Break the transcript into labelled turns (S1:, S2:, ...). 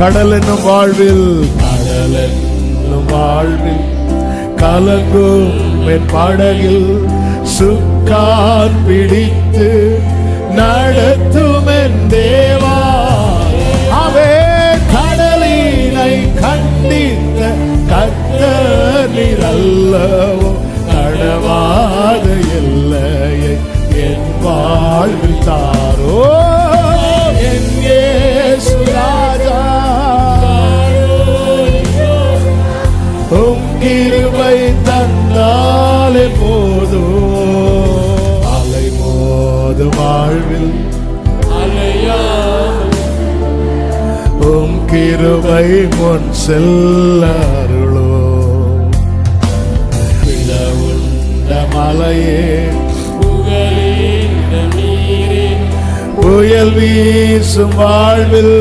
S1: கடல் என்னும் வாழ்வில் கடல் என்னும் வாழ்வில் கலங்கும் என் படகில் சுக்கான் பிடித்து நடத்தும் என் தேவா. அவே கடலினை கண்டித்த கத்தனிரல்லவோ கடவாத எல்லையை என் வாழ்வில் தான் கிருபை தந்தாலே போதோ அலை மோது வாழ்வில். உம் கிருபை முன் செல்லருளோ பிளவுண்ட மலையே. புயல் வீசும் வாழ்வில்.